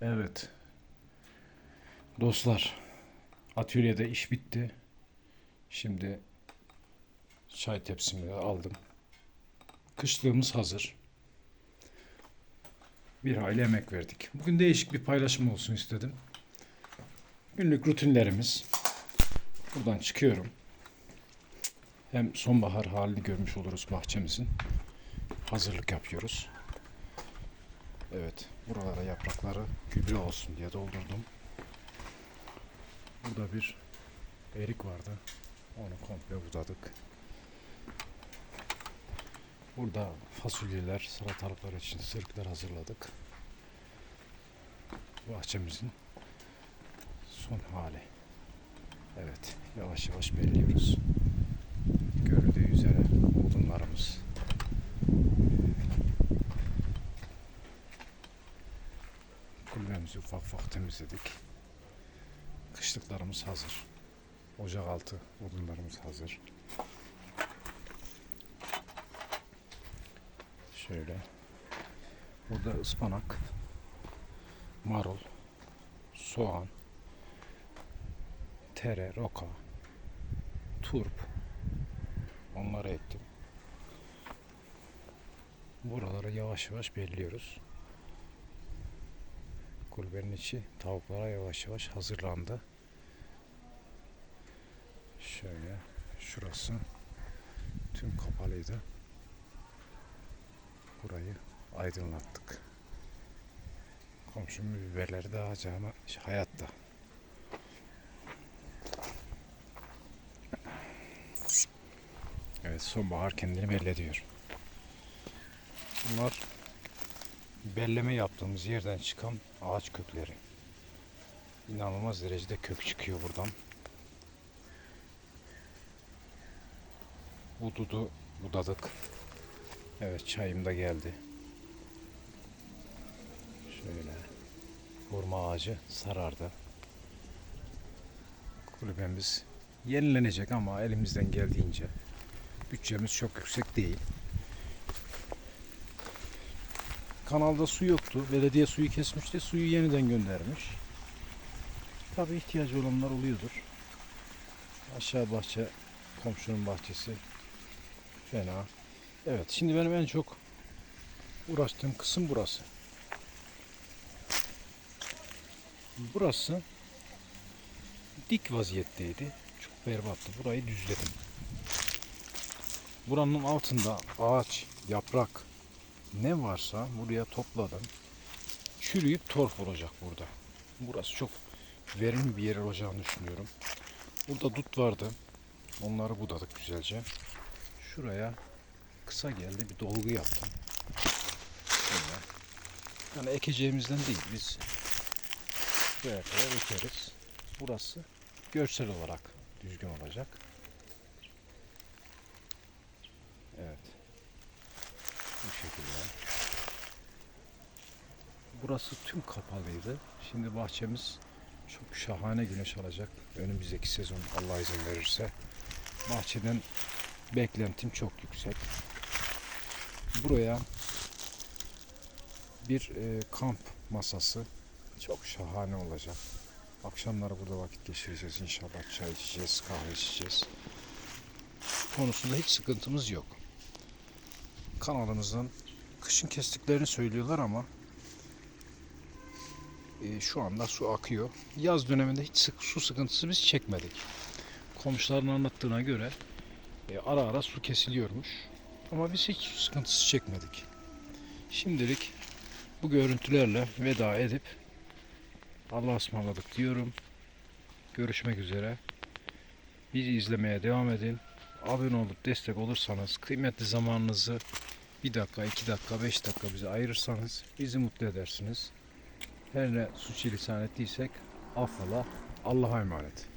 Evet. Dostlar, atölyede iş bitti. Şimdi çay tepsimi aldım. Kışlığımız hazır. Bir aile emek verdik. Bugün değişik bir paylaşım olsun istedim. Günlük rutinlerimiz. Buradan çıkıyorum. Hem sonbahar halini görmüş oluruz bahçemizin. Hazırlık yapıyoruz. Evet, buralara yaprakları gübre olsun diye doldurdum. Burada bir erik vardı. Onu komple budadık. Burada fasulyeler, salatalıklar için sırıklar hazırladık. Bahçemizin son hali. Evet, yavaş yavaş belliyoruz. Görüldüğü üzere odunlarımız Kulübemizi ufak ufak temizledik. Kışlıklarımız hazır. Ocak altı odunlarımız hazır. Şöyle. Burada ıspanak, marul, soğan, tere, roka, turp. Onları ektim. Buraları yavaş yavaş belliyoruz. Kulübenin içi tavuklara yavaş yavaş hazırlandı. Şöyle şurası tüm kapalıydı. Burayı aydınlattık. Komşumun biberleri daha acaba hayatta. Evet sonbahar kendini belli ediyor. Bunlar belleme yaptığımız yerden çıkan ağaç kökleri. İnanılmaz derecede kök çıkıyor buradan. Bududu budadık. Evet çayım da geldi. Şöyle. Hurma ağacı sarardı. Kulübemiz yenilenecek ama elimizden geldiğince bütçemiz çok yüksek değil. Kanalda su yoktu. Belediye suyu kesmişti. Suyu yeniden göndermiş. Tabii ihtiyacı olanlar oluyordur. Aşağı bahçe komşunun bahçesi fena. Evet şimdi benim en çok uğraştığım kısım burası. Burası dik vaziyetteydi. Çok berbattı. Burayı düzledim. Buranın altında ağaç, yaprak, ne varsa buraya topladım. Çürüyüp torf olacak burada. Burası çok verimli bir yer olacağını düşünüyorum. Burada dut vardı. Onları budadık güzelce. Şuraya kısa geldi bir dolgu yaptım. Şöyle. Yani ekeceğimizden değil biz buraya kadar ekeriz. Burası görsel olarak düzgün olacak. Evet. Bu şekilde. Burası tüm kapalıydı. Şimdi bahçemiz çok şahane güneş alacak. Önümüzdeki sezon Allah izin verirse. Bahçeden beklentim çok yüksek. Buraya bir e, kamp masası çok şahane olacak. Akşamları burada vakit geçireceğiz inşallah. Çay içeceğiz, kahve içeceğiz. Konusunda hiç sıkıntımız yok kanalımızdan kışın kestiklerini söylüyorlar ama e, şu anda su akıyor. Yaz döneminde hiç sık, su sıkıntısı biz çekmedik. Komşuların anlattığına göre e, ara ara su kesiliyormuş. Ama biz hiç su sıkıntısı çekmedik. Şimdilik bu görüntülerle veda edip Allah'a ısmarladık diyorum. Görüşmek üzere. Bizi izlemeye devam edin. Abone olup destek olursanız kıymetli zamanınızı bir dakika, iki dakika, beş dakika bize ayırırsanız bizi mutlu edersiniz. Her ne suç lisan ettiysek affola. Allah'a emanet.